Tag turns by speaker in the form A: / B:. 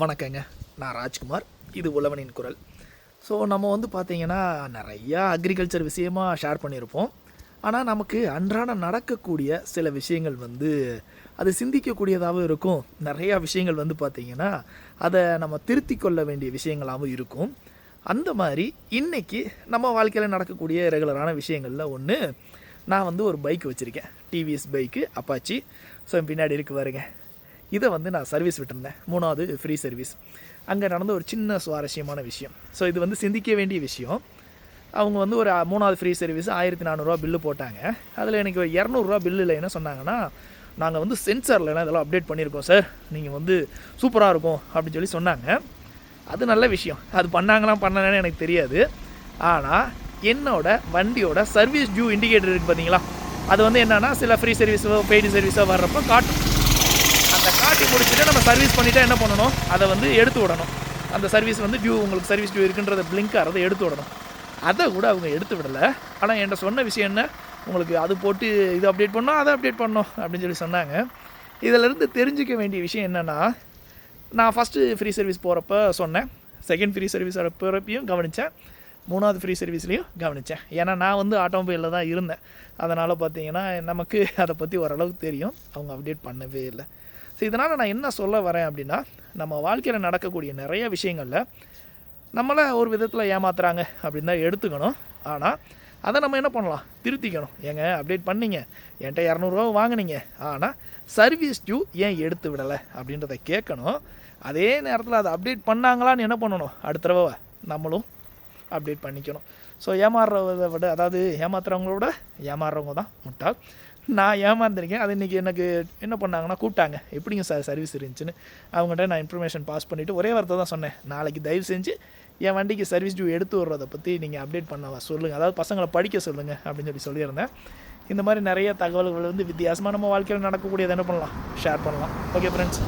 A: வணக்கங்க. நான் ராஜ்குமார். இது உழவனின் குரல். ஸோ நம்ம வந்து பார்த்திங்கன்னா நிறையா அக்ரிகல்ச்சர் விஷயமா ஷேர் பண்ணியிருப்போம் ஆனால் நமக்கு அன்றாடம் நடக்கக்கூடிய சில விஷயங்கள் வந்து அது சிந்திக்கக்கூடியதாகவும் இருக்கும். நிறையா விஷயங்கள் வந்து பார்த்திங்கன்னா அதை நம்ம திருத்தி கொள்ள வேண்டிய விஷயங்களாகவும் இருக்கும். அந்த மாதிரி இன்றைக்கி நம்ம வாழ்க்கையில் நடக்கக்கூடிய ரெகுலரான விஷயங்களில் ஒன்று நான் வந்து ஒரு பைக் வச்சுருக்கேன். டிவிஎஸ் பைக்கு அப்பாச்சி ஸோ பின்னாடி இருக்கு பாருங்க. இதை வந்து நான் சர்வீஸ் விட்டுருந்தேன். மூணாவது ஃப்ரீ சர்வீஸ் அங்கே நடந்த ஒரு சின்ன சுவாரஸ்யமான விஷயம். ஸோ இது வந்து சிந்திக்க வேண்டிய விஷயம். அவங்க வந்து ஒரு மூணாவது ஃப்ரீ சர்வீஸ் ஆயிரத்தி நானூறுரூவா பில்லு போட்டாங்க. அதில் எனக்கு ஒரு இரநூறுவா பில்லில் என்ன சொன்னாங்கன்னா நாங்கள் வந்து சென்சாரில் இதெல்லாம் அப்டேட் பண்ணியிருக்கோம் சார் நீங்கள் வந்து சூப்பராக இருக்கும் அப்படின்னு சொல்லி சொன்னாங்க. அது நல்ல விஷயம். அது பண்ணாங்களாம் பண்ணாங்கன்னு எனக்கு தெரியாது. ஆனால் என்னோட வண்டியோட சர்வீஸ் டியூ இண்டிகேட்டர் இருக்குது பார்த்தீங்களா அது வந்து என்னென்னா சில ஃப்ரீ சர்வீஸோ பெய்டு சர்வீஸோ வர்றப்போ காட்டும். அதை காட்டி முடிச்சுட்டு நம்ம சர்வீஸ் பண்ணிட்டா என்ன பண்ணணும்? அதை வந்து எடுத்து விடணும். அந்த சர்வீஸ் வந்து டியூ உங்களுக்கு சர்வீஸ் டியூ இருக்குன்றத பிளிங்க் அதை எடுத்து விடணும். அதை கூட அவங்க எடுத்து விடலை. ஆனால் என்கிட்ட சொன்ன விஷயம் என்ன? உங்களுக்கு அது போட்டு இது அப்டேட் பண்ணோம் அதை அப்டேட் பண்ணோம் அப்படின்னு சொல்லி சொன்னாங்க. இதிலேருந்து தெரிஞ்சுக்க வேண்டிய விஷயம் என்னென்னா நான் ஃபஸ்ட்டு ஃப்ரீ சர்வீஸ் போகிறப்ப சொன்னேன். செகண்ட் ஃப்ரீ சர்வீஸ் போகிறப்பையும் கவனித்தேன் மூணாவது ஃப்ரீ சர்வீஸ்லேயும் கவனித்தேன் ஏன்னா நான் வந்து ஆட்டோமொபைலில் தான் இருந்தேன். அதனால் பார்த்தீங்கன்னா நமக்கு அதை பற்றி ஓரளவுக்கு தெரியும். அவங்க அப்டேட் பண்ணவே இல்லை. ஸோ இதனால் நான் என்ன சொல்ல வரேன் அப்படின்னா நம்ம வாழ்க்கையில் நடக்கக்கூடிய நிறைய விஷயங்களில் நம்மளை ஒரு விதத்தில் ஏமாத்துறாங்க அப்படின்னு தான் எடுத்துக்கணும். ஆனால் அதை நம்ம என்ன பண்ணலாம்? திருத்திக்கணும். ஏங்க அப்டேட் பண்ணீங்க. என்கிட்ட இரநூறுவா வாங்குனீங்க. ஆனால் சர்வீஸ் டியூ ஏன் எடுத்து விடலை அப்படின்றத கேட்கணும். அதே நேரத்தில் அதை அப்டேட் பண்ணாங்களான்னு என்ன பண்ணணும்? அடுத்த தடவை நம்மளும் அப்டேட் பண்ணிக்கணும். ஸோ ஏமாறுறத விட அதாவது ஏமாத்துறவங்களோட ஏமாறுறவங்க தான் முட்டாள். நான் ஏமாந்துருக்கேன். அது இன்றைக்கி எனக்கு என்ன பண்ணாங்கன்னா கூப்பிட்டாங்க. எப்படிங்க சார் சர்வீஸ் இருந்துச்சுன்னு? அவங்ககிட்ட நான் இன்ஃபர்மேஷன் பாஸ் பண்ணிவிட்டு ஒரே வார்த்தை தான் சொன்னேன். நாளைக்கு தயவு செஞ்சு என் வண்டிக்கு சர்வீஸ் டியூ எடுத்து விட்றதை பற்றி நீங்கள் அப்டேட் பண்ண சொல்லுங்கள் அதாவது பசங்களை படிக்க சொல்லுங்கள் அப்படின்னு சொல்லி சொல்லியிருந்தேன். இந்த மாதிரி நிறைய தகவல்கள் வந்து வித்தியாசமாக நம்ம வாழ்க்கையில் நடக்கக்கூடியது என்ன பண்ணலாம்? ஷேர் பண்ணலாம். Okay friends